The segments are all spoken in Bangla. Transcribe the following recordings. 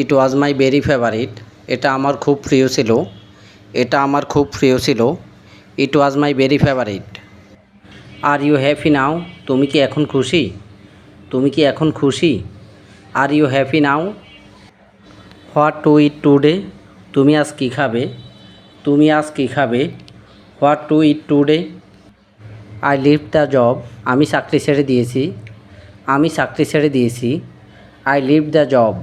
It was my very favourite এটা আমার খুব প্রিয় ছিল। এটা আমার খুব প্রিয় ছিল। It was my very favourite are you happy now তুমি কি এখন খুশি? তুমি কি এখন খুশি? Are you happy now what to eat today তুমি আজ কী খাবে? তুমি আজ কী খাবে? What to eat today I leave the job আমি চাকরি ছেড়ে দিয়েছি। আমি চাকরি ছেড়ে দিয়েছি। I leave the job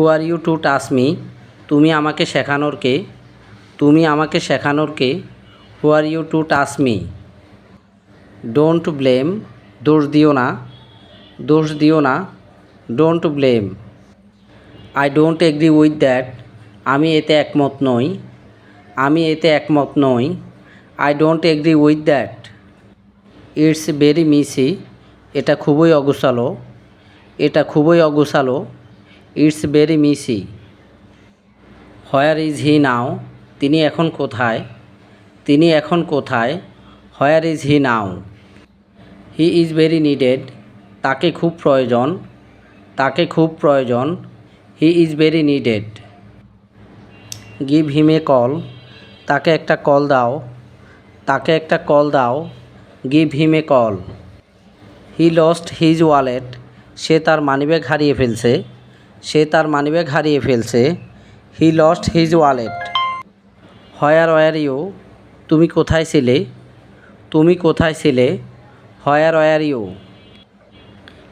who are you to touch me তুমি আমাকে শেখানোর কে? তুমি আমাকে শেখানোর কে? Who are you to touch me don't blame দোষ দিও না। দোষ দিও না। Don't blame I don't agree with that আমি এতে একমত নই। আমি এতে একমত নই। I don't agree with that it's very messy এটা খুবই অগোছালো। এটা খুবই অগোছালো। It's very messy. Where is he now? তিনি এখন কোথায়? তিনি এখন কোথায়? Where is he now? He is very needed. তাকে খুব প্রয়োজন। তাকে খুব প্রয়োজন। He is very needed. Give him a call. তাকে একটা কল দাও। তাকে একটা কল দাও। Give him a call. He lost his wallet. সে তার মানিব্যাগ হারিয়ে ফেলছে। সে তার মানিব্যাগ হারিয়ে ফেলছে। He lost his wallet where were you তুমি কোথায় ছিলে? তুমি কোথায় ছিলে? Where were you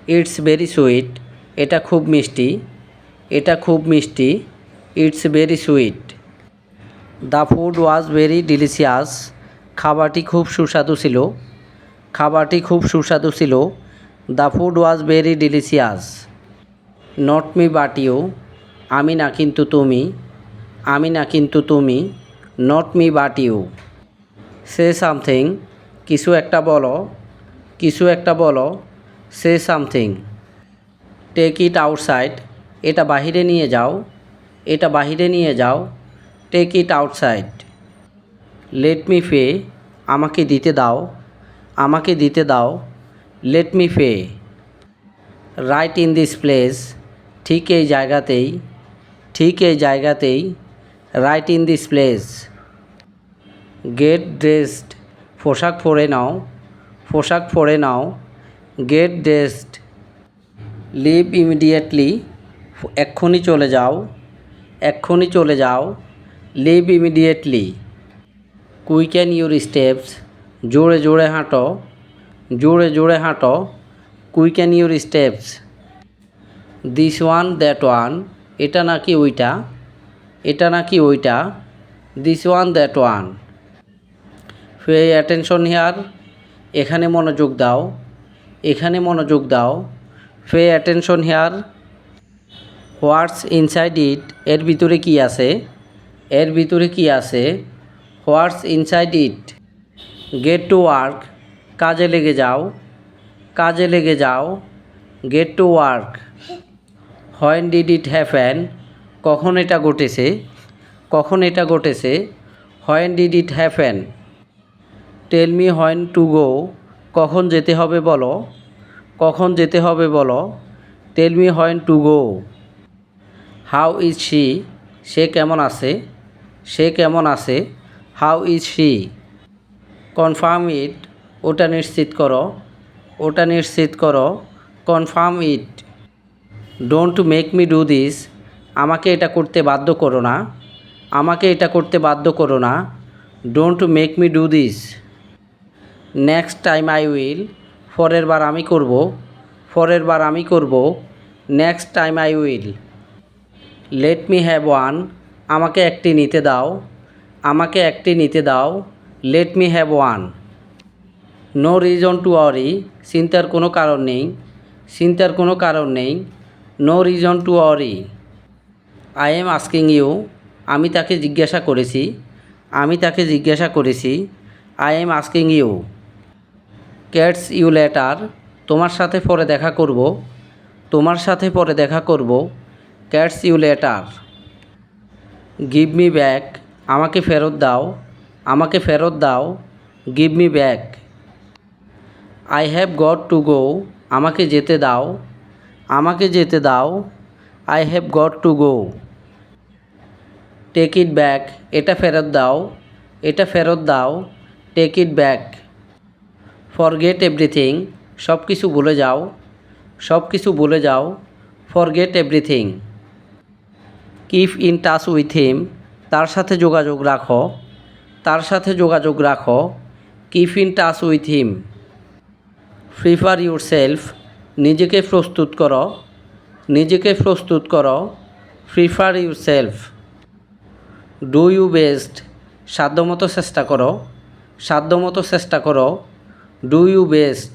it's very sweet এটা খুব মিষ্টি। এটা খুব মিষ্টি। It's very sweet the food was very delicious খাবারটি খুব সুস্বাদু ছিল। খাবারটি খুব সুস্বাদু ছিল। The food was very delicious not me but you আমি না কিন্তু তুমি, আমি না কিন্তু তুমি not me but you say something কিছু একটা বলো, কিছু একটা বলো say something take it outside এটা বাহিরে নিয়ে যাও, এটা বাহিরে নিয়ে যাও take it outside let me pay আমাকে দিতে দাও, আমাকে দিতে দাও let me pay right in this place ঠিক এই জায়গাতেই, ঠিক এই জায়গাতেই right in this place get dressed পোশাক পরে নাও। পোশাক পরে নাও। গেট ড্রেসড লিভ ইমিডিয়েটলি এক্ষুনি চলে যাও। এক্ষুনি চলে যাও। Leave immediately quicken your steps জোরে জোরে হাঁটো। জোরে জোরে হাঁটো। Quicken your steps this one that one এটা নাকি ওইটা? এটা নাকি ওইটা? This one that one pay attention here এখানে মনোযোগ দাও। এখানে মনোযোগ দাও। Pay attention here what's inside it এর ভিতরে কি আছে? এর ভিতরে কি আছে? What's inside it get to work কাজে লেগে যাও। কাজে লেগে যাও। Get to work when did it happen কখন এটা ঘটেছে? কখন এটা ঘটেছে? When did it happen tell me when to go কখন যেতে হবে বলো। কখন যেতে হবে বলো। Tell me when to go how is she সে কেমন আছে? সে কেমন আছে? How is she confirm it ওটা নিশ্চিত করো। ওটা নিশ্চিত করো। Confirm it don't make me do this আমাকে এটা করতে বাধ্য করো না। আমাকে এটা করতে বাধ্য করো না। Don't make me do this next time I will পরের বার আমি করব। পরের বার আমি করব। Next time I will let me have one আমাকে একটি নিতে দাও। আমাকে একটি নিতে দাও। Let me have one no reason to worry চিন্তার কোনো কারণ নেই। চিন্তার কোনো কারণ নেই। No reason to worry I am asking you আমি তাকে জিজ্ঞাসা করেছি, আমি তাকে জিজ্ঞাসা করেছি I am asking you catch you later তোমার সাথে পরে দেখা করব, তোমার সাথে পরে দেখা করব catch you later give me back আমাকে ফেরত দাও, আমাকে ফেরত দাও give me back I have got to go আমাকে যেতে দাও আমাকে যেতে দাও। I have got to go take it back এটা ফেরত দাও। এটা ফেরত দাও। Take it back forget everything সব কিছু ভুলে যাও। সব কিছু ভুলে যাও। Forget everything keep in touch with him তার সাথে যোগাযোগ রাখো। তার সাথে যোগাযোগ রাখো। Keep in touch with him prefer yourself নিজেকে প্রস্তুত করো, নিজেকে প্রস্তুত করো prefer yourself do you best সাধ্যমতো চেষ্টা করো, সাধ্যমতো চেষ্টা করো। Do you best